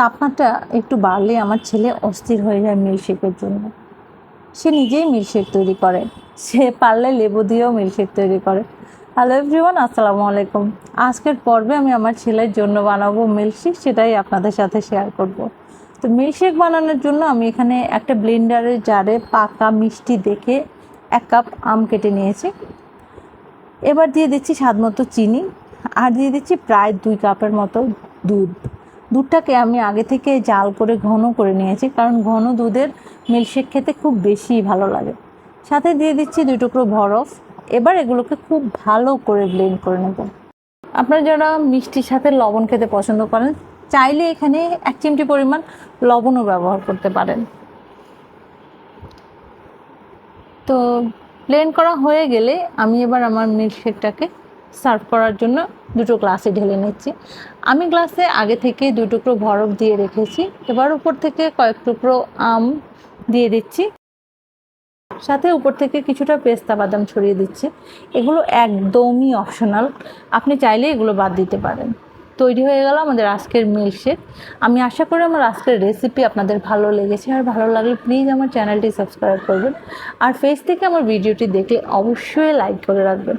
তাপমাত্রা একটু বাড়লে আমার ছেলে অস্থির হয়ে যায় মিল্কশেকের জন্য। সে নিজেই মিল্কশেক তৈরি করে। সে পারলে লেবু দিয়েও মিল্কশেক তৈরি করে। হ্যালো এভরিওয়ান আসসালামু আলাইকুম। আজকের পর্বে আমি আমার ছেলের জন্য বানাবো মিল্কশেক, সেটাই আপনাদের সাথে শেয়ার করব। তো মিল্কশেক বানানোর জন্য আমি এখানে একটা ব্লেন্ডারের জারে পাকা মিষ্টি দেখে এক কাপ আম কেটে নিয়েছি। এবার দিয়ে দিচ্ছি স্বাদ মতো চিনি। আর দিয়ে দিচ্ছি প্রায় দুই কাপের মতো দুধ। দুধটাকে আমি আগে থেকে জাল করে ঘন করে নিয়েছি, কারণ ঘন দুধের মিল্কশেক খেতে খুব বেশি ভালো লাগে। সাথে দিয়ে দিচ্ছি দুই টুকরো বরফ। এবার এগুলোকে খুব ভালো করে ব্লেন্ড করে নেব। আপনারা যারা মিষ্টির সাথে লবণ খেতে পছন্দ করেন, চাইলে এখানে এক চিমটি পরিমাণ লবণও ব্যবহার করতে পারেন। তো ব্লেন্ড করা হয়ে গেলে আমি এবার আমার মিল্কশেকটাকে সার্ভ করার জন্য দুটো গ্লাসে ঢেলে নিচ্ছি। আমি গ্লাসে আগে থেকে দু টুকরো বরফ দিয়ে রেখেছি। এবার উপর থেকে কয়েক টুকরো আম দিয়ে দিচ্ছি। সাথে উপর থেকে কিছুটা পেস্তা বাদাম ছড়িয়ে দিচ্ছি। এগুলো একদমই অপশনাল। আপনি চাইলে এগুলো বাদ দিতে পারেন। তৈরি হয়ে গেল আমাদের আজকের মিল্কশেক আমি আশা করি আমার আজকের রেসিপি আপনাদের ভালো লেগেছে। আর ভালো লাগলে প্লিজ আমার চ্যানেলটি সাবস্ক্রাইব করবেন। আর ফেস থেকে আমার ভিডিওটি দেখলে অবশ্যই লাইক করে রাখবেন।